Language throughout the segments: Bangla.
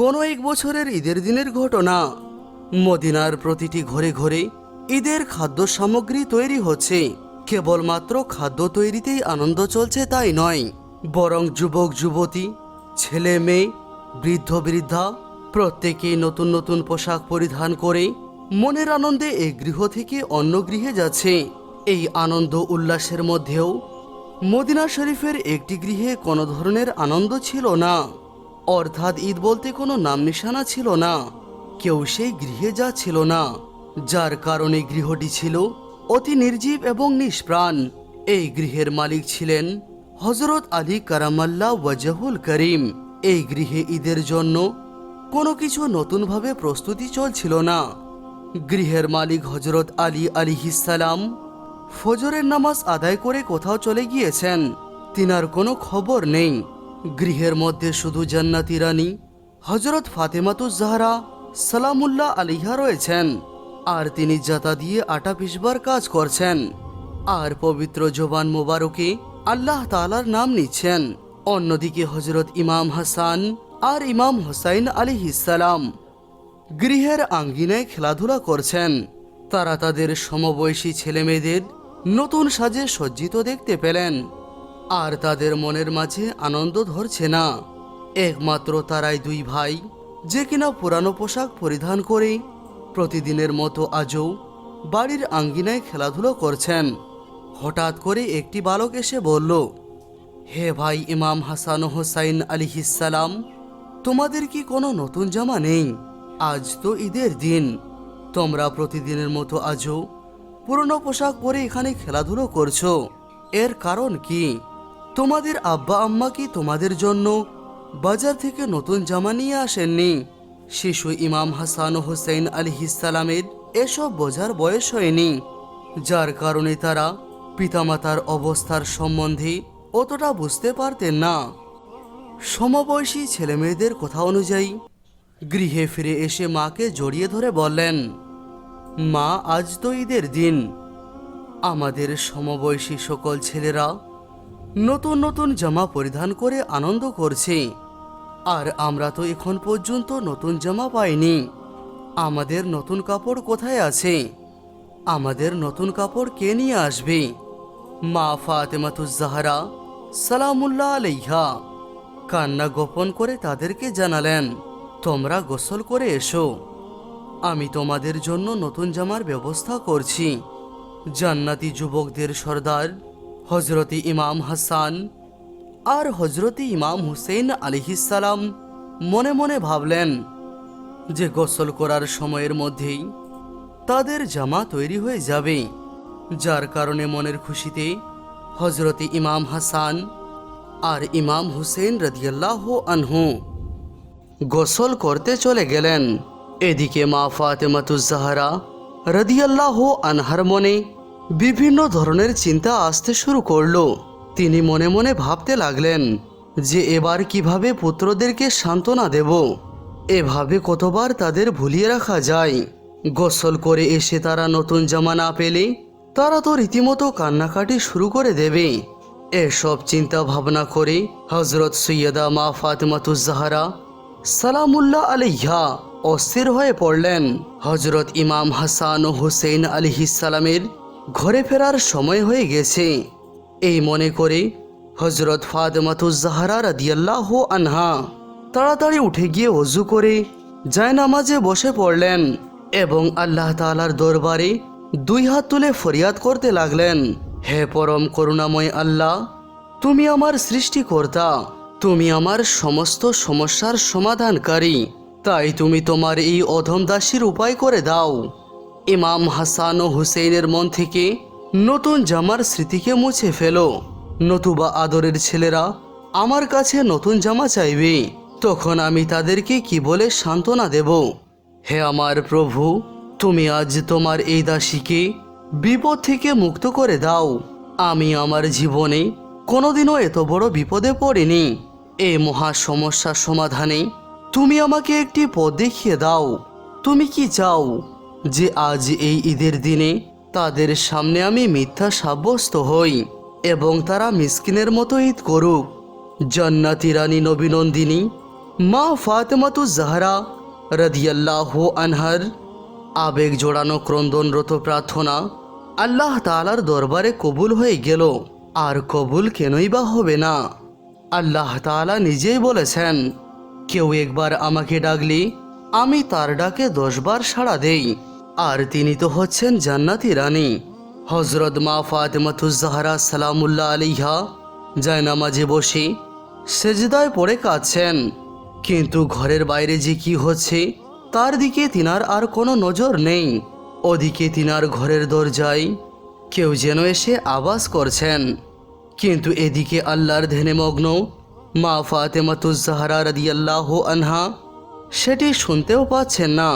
কোনো এক বছরের ঈদের দিনের ঘটনা। মদিনার প্রতিটি ঘরে ঘরে ঈদের খাদ্য সামগ্রী তৈরি হচ্ছে। কেবলমাত্র খাদ্য তৈরিতেই আনন্দ চলছে তাই নয়। বরং যুবক, যুবতী, ছেলে, মেয়ে, বৃদ্ধ, বৃদ্ধা প্রত্যেকেই নতুন নতুন পোশাক পরিধান করে মনের আনন্দে এই গৃহ থেকে অন্য গৃহে যাচ্ছে। এই আনন্দ উল্লাসের মধ্যেও মদিনা শরীফের একটি গৃহে কোনো ধরনের আনন্দ ছিল না। অর্থাৎ ঈদ বলতে কোনো নাম নিশানা ছিল না। কেউ সেই গৃহে যা ছিল না। যার কারণে গৃহটি ছিল অতি নির্জীব এবং নিষ্প্রাণ। এই গৃহের মালিক ছিলেন হজরত আলী কারামাল্লা ওয়াজাহুল করিম। এই গৃহে ঈদের জন্য কোনো কিছু নতুনভাবে প্রস্তুতি চলছিল না। গৃহের মালিক হজরত আলী আলী আলিহিসালাম ফজরের নামাজ আদায় করে কোথাও চলে গিয়েছেন। তিনার কোনো খবর নেই। গৃহের মধ্যে শুধু জান্নাতি রানী হজরত ফাতেমাতুজ জাহরা সালামুল্লাহ আলিহা রয়েছেন, আর তিনি জাতা দিয়ে আটা পিসবার কাজ করছেন, আর পবিত্র জবান মোবারকে আল্লাহ তালার নাম নিচ্ছেন। অন্যদিকে হজরত ইমাম হাসান আর ইমাম হোসাইন আলিহিসালাম গৃহের আঙ্গিনায় খেলাধুলা করছেন। তারা তাদের সমবয়সী ছেলেমেয়েদের নতুন সাজে সজ্জিত দেখতে পেলেন। আর তাদের মনের মাঝে আনন্দ ধরছে না। একমাত্র তারাই দুই ভাই, যে কিনা পুরানো পোশাক পরিধান করে প্রতিদিনের মতো আজও বাড়ির আঙ্গিনায় খেলাধুলো করছেন। হঠাৎ করে একটি বালক এসে বলল, হে ভাই ইমাম হাসান হোসাইন আলী আলিহিসালাম তোমাদের কি কোনো নতুন জামা নেই? আজ তো ঈদের দিন। তোমরা প্রতিদিনের মতো আজও পুরনো পোশাক পরে এখানে খেলাধুলো করছ। এর কারণ কি? তোমাদের আব্বা আম্মা কি তোমাদের জন্য বাজার থেকে নতুন জামা নিয়ে আসেননি? শিশু ইমাম হাসান ও হোসেন আলিহিসালামের এসব বোঝার বয়স হয়নি, যার কারণে তারা পিতামাতার অবস্থার সম্বন্ধে অতটা বুঝতে পারতেন না। সমবয়সী ছেলেমেয়েদের কথা অনুযায়ী গৃহে ফিরে এসে মাকে জড়িয়ে ধরে বললেন, মা, আজ তো ঈদের দিন। আমাদের সমবয়সী সকল ছেলেরা নতুন নতুন জামা পরিধান করে আনন্দ করছে। আর আমরা তো এখন পর্যন্ত নতুন জামা পাইনি। আমাদের নতুন কাপড় কোথায় আছে? আমাদের নতুন কাপড় কে নিয়ে আসবে? মা ফাতেমাতুজাহারা সালামুল্লাহ আলাইহা, কান্না গোপন করে তাদেরকে জানালেন, তোমরা গোসল করে এসো। আমি তোমাদের জন্য নতুন জামার ব্যবস্থা করছি। জান্নাতি যুবকদের সর্দার হজরতি ইমাম হাসান আর হজরতি ইমাম হুসেন আলিহিসালাম মনে মনে ভাবলেন যে গোসল করার সময়ের মধ্যেই তাদের জামা তৈরি হয়ে যাবে। যার কারণে মনের খুশিতে হজরতি ইমাম হাসান আর ইমাম হুসেন রদিয়াল্লাহ আনহু গোসল করতে চলে গেলেন। এদিকে মা ফাতেমাতুজাহারা রদিয়াল্লাহ আনহার মনে বিভিন্ন ধরনের চিন্তা আসতে শুরু করল। তিনি মনে মনে ভাবতে লাগলেন যে এবার কীভাবে পুত্রদেরকে সান্ত্বনা দেব। এভাবে কতবার তাদের ভুলিয়ে রাখা যায়। গোসল করে এসে তারা নতুন জামা না পেলে তারা তো রীতিমতো কান্নাকাটি শুরু করে দেবে। এসব চিন্তা ভাবনা করে হজরত সৈয়দা মা ফাতেমাতুজাহারা সালামুল্লাহ আলাইহা অস্থির হয়ে পড়লেন। হজরত ইমাম হাসান ও হুসেন আলিহিসালামের ঘরে ফেরার সময় হয়ে গেছে। এই মনে করে হজরত ফাতেমাতুজাহারা রাদিয়াল্লাহ আনহা তাড়াতাড়ি উঠে গিয়ে অজু করে জায়নামাজে বসে পড়লেন এবং আল্লাহ তাআলার দরবারে দুই হাত তুলে ফরিয়াদ করতে লাগলেন, হে পরম করুণাময় আল্লাহ, তুমি আমার সৃষ্টিকর্তা, তুমি আমার সমস্ত সমস্যার সমাধানকারী, তাই তুমি তোমার এই অধম দাসীর উপায় করে দাও। ইমাম হাসান ও হুসেইনের মন থেকে নতুন জামার স্মৃতিকে মুছে ফেলো। নতুবা আদরের ছেলেরা আমার কাছে নতুন জামা চাইবে। তখন আমি তাদেরকে কি বলে সান্ত্বনা দেব? হে আমার প্রভু, তুমি আজ তোমার এই দাসীকে বিপদ থেকে মুক্ত করে দাও। আমি আমার জীবনে কোনোদিনও এত বড় বিপদে পড়িনি। এই মহা সমস্যার সমাধানে তুমি আমাকে একটি পথ দেখিয়ে দাও। তুমি কি চাও? যে আজ এই ঈদের দিনে তাদের সামনে আমি মিথ্যা সাব্যস্ত হই এবং তারা মিসকিনের মতো ঈদ করুক। জান্নাতি রানী নবীনন্দিনী মা ফাতেমাতু জাহরা রদিয়াল্লাহ আনহার আবেগ জোড়ানো ক্রন্দনরত প্রার্থনা আল্লাহ তালার দরবারে কবুল হয়ে গেল। আর কবুল কেনই বা হবে না? আল্লাহ তাআলা নিজেই বলেছেন, কেউ একবার আমাকে ডাকলি আমি তার ডাকে দশবার সাড়া দেই। আর তিনি তো হচ্ছেন জান্নাতি রানী। হজরত মা ফাতেমাতুজাহারা সালামুল্লাহ আলিহা জায়নামাজে বসে সেজদায় পড়ে কাঁদছেন। কিন্তু ঘরের বাইরে যে কি হচ্ছে, তার দিকে তিনার আর কোনো নজর নেই। ওদিকে তিনার ঘরের দরজায় কেউ যেন এসে আবাস করছেন। কিন্তু এদিকে আল্লাহর ধ্যানে মগ্ন মা ফাতেমাতুজাহারা রাদিয়াল্লাহ আনহা সেটি শুনতেও পাচ্ছেন না।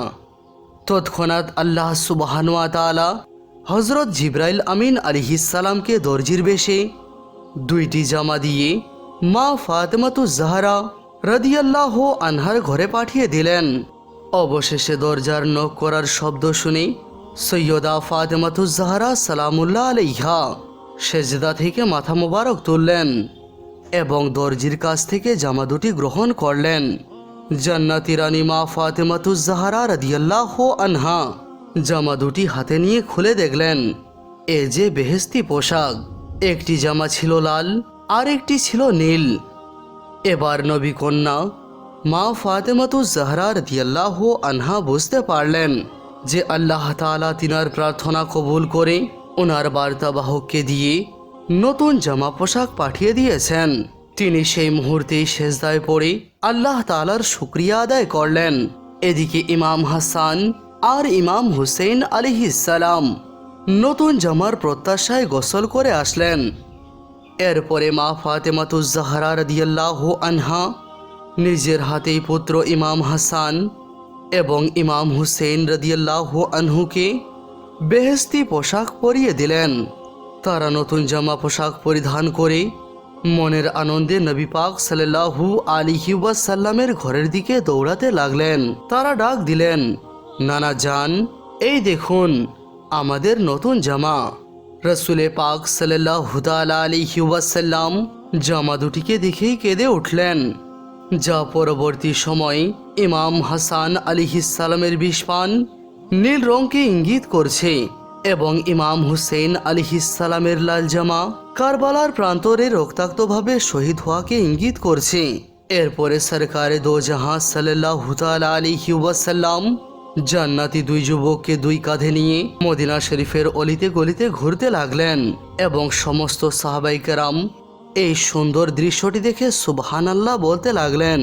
তৎক্ষণাৎ আল্লাহ সুবাহানুয়া তালা হজরত জিব্রাইল আমিন আলিহিসালামকে দর্জির বেশে দুইটি জামা দিয়ে মা ফাতেমাতু জাহারা রাদিয়াল্লাহ আনহার ঘরে পাঠিয়ে দিলেন। অবশেষে দরজার নখ করার শব্দ শুনে সৈয়দা ফাতেমাতু জাহারা সালামুল্লাহ আলাইহা সেজদা থেকে মাথা মোবারক তুললেন এবং দর্জির কাছ থেকে জামা দুটি গ্রহণ করলেন। জান্নাতি রানী মা ফাতেমাতুজ জাহারা রাদিয়াল্লাহ আনহা জামা দুটি হাতে নিয়ে খুলে দেখলেন। এ যে বেহেস্তি পোশাক। একটি জামা ছিল লাল আর একটি ছিল নীল। এবার নবী কন্যা মা ফাতেমাতুজ জাহরা রাদিয়াল্লাহ আনহা বুঝতে পারলেন যে আল্লাহ তাআলা তিনার প্রার্থনা কবুল করে ওনার বার্তাবাহককে দিয়ে নতুন জামা পোশাক পাঠিয়ে দিয়েছেন। তিনি সেই মুহূর্তেই সেজদায় পড়ে আল্লাহ তালার শুক্রিয়া আদায় করলেন। এদিকে ইমাম হাসান আর ইমাম হুসেন আলিহিসালাম নতুন জামার প্রত্যাশায় গোসল করে আসলেন। এরপরে মা ফাতেমাতুজাহরা রদিয়াল্লাহ আনহা নিজের হাতেই পুত্র ইমাম হাসান এবং ইমাম হুসেন রদিয়াল্লাহ আনহুকে বেহেস্তি পোশাক পরিয়ে দিলেন। তারা নতুন জামা পোশাক পরিধান করে মনের আনন্দে নবী পাক সাল্লাহু আলিহি ওয়াসাল্লামের ঘরের দিকে দৌড়াতে লাগলেন। তারা ডাক দিলেন, নানা যান এই দেখুন, আমাদের নতুন জামা। রসুলে পাক সাল্লাহ আলিহি ওয়াসাল্লাম জামা দুটিকে দেখেই কেঁদে উঠলেন। যা পরবর্তী সময় ইমাম হাসান আলিহিসালামের বিষপান নীল রঙকে ইঙ্গিত করছে এবং ইমাম হুসেন আলিহিসালামের লাল জামা কারবালার প্রান্তরে রক্তাক্তভাবে শহীদ হওয়াকে ইঙ্গিত করছে। এরপরে সরকারে দো জাহাঁ সাল্লাহ আলিহি ওয়াসাল্লাম জান্নাতি দুই যুবককে দুই কাঁধে নিয়ে মদিনা শরীফের অলিতে গলিতে ঘুরতে লাগলেন এবং সমস্ত সাহাবাইকেরাম এই সুন্দর দৃশ্যটি দেখে সুবহানাল্লাহ বলতে লাগলেন।